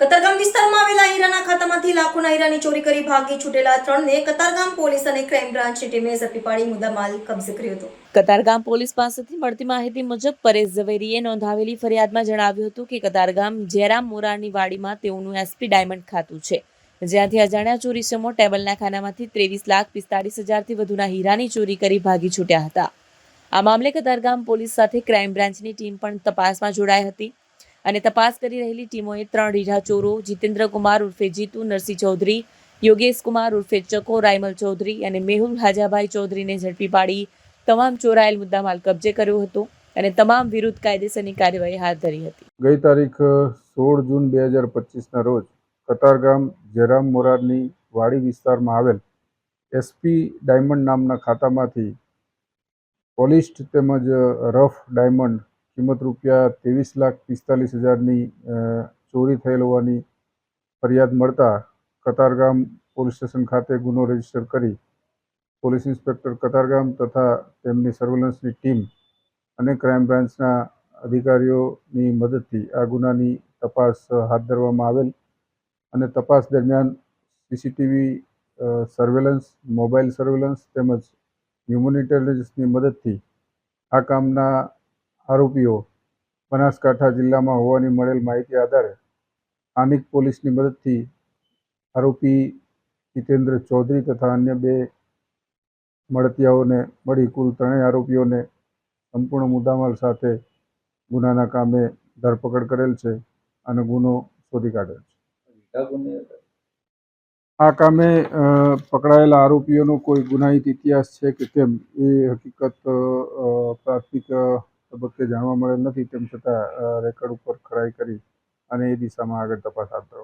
કતારગામ વિસ્તારમાં આવેલા હીરાના ખાતામાંથી લાખોના હીરાની ચોરી કરી ભાગી છૂટેલા ત્રણને કતારગામ પોલીસ અને ક્રાઇમ બ્રાન્ચની ટીમે ઝડપી પાડી મુદ્દામાલ કબજે કર્યો હતો. કતારગામ પોલીસ પાસેથી મળતી માહિતી મુજબ પરેશ ઝવેરીએ નોંધાવેલી ફરિયાદમાં જણાવ્યું હતું કે કતારગામ જયરામ મોરારની વાડીમાં તેઓનું એસપી ડાયમંડ ખાતું છે. જ્યાંથી અજાણ્યા ચોરીસમો ટેબલના ખાનામાંથી ત્રેવીસ લાખ પિસ્તાળીસ હજારથી વધુના હીરાની ચોરી કરી ભાગી છૂટ્યા હતા. આ મામલે કતારગામ પોલીસ સાથે ક્રાઇમ બ્રાન્ચની ટીમ પણ તપાસમાં જોડાઈ હતી. અને તપાસ કરી રહેલી ટીમોએ ત્રણ રીઢા ચોરો, જીતેન્દ્ર કુમાર ઉર્ફે જીતુ, નરસિંહ ચૌધરી, યોગેશ કુમાર ઉર્ફે ચકો, રાયમલ ચૌધરી અને મેહુલ હાજાભાઈ ચૌધરીને ઝડપી પાડી તમામ ચોરાયેલ મુદ્દામાલ કબજે કર્યો હતો અને તમામ વિરુદ્ધ કાયદેસરની કાર્યવાહી હાથ ધરી હતી. ગઈ તારીખ સોળ જૂન બે હજાર પચીસના રોજ કતારગામ જયરામ મોરારની વાડી વિસ્તારમાં આવેલ એસપી ડાયમંડ નામના ખાતામાંથી પોલિસ્ડ તેમજ રફ ડાયમંડ કિંમત રૂપિયા ત્રેવીસ લાખ પિસ્તાલીસ હજારની ચોરી થયેલ હોવાની ફરિયાદ મળતા કતારગામ પોલીસ સ્ટેશન ખાતે ગુનો રજિસ્ટર કરી પોલીસ ઇન્સ્પેક્ટર કતારગામ તથા તેમની સર્વેલન્સની ટીમ અને ક્રાઇમ બ્રાન્ચના અધિકારીઓની મદદથી આ ગુનાની તપાસ હાથ ધરવામાં આવેલ અને તપાસ દરમિયાન સીસીટીવી સર્વેલન્સ મોબાઈલ સર્વેલન્સ તેમજ હ્યુમન ઇન્ટેલિજન્સની મદદથી આ કામના આરોપીઓ બનાસકાંઠા જિલ્લામાં હોવાની મળેલ માહિતી આધારે સ્થાનિક પોલીસની મદદથી આરોપી જીતેન્દ્ર ચૌધરી તથા અન્ય બે મળતિયાઓને મળી કુલ ત્રણેય આરોપીઓને સંપૂર્ણ મુદ્દામાલ સાથે ગુનાના કામે ધરપકડ કરેલ છે અને ગુનો શોધી કાઢેલ છે. આ કામે પકડાયેલા આરોપીઓનો કોઈ ગુનાહિત ઇતિહાસ છે કે કેમ? એ હકીકત પ્રાથમિક તબક્કે જાણવા મળેલ નથી, તેમ છતાં રેકર્ડ ઉપર ખરાઈ કરી અને એ દિશામાં આગળ તપાસ હાથ ધરવામાં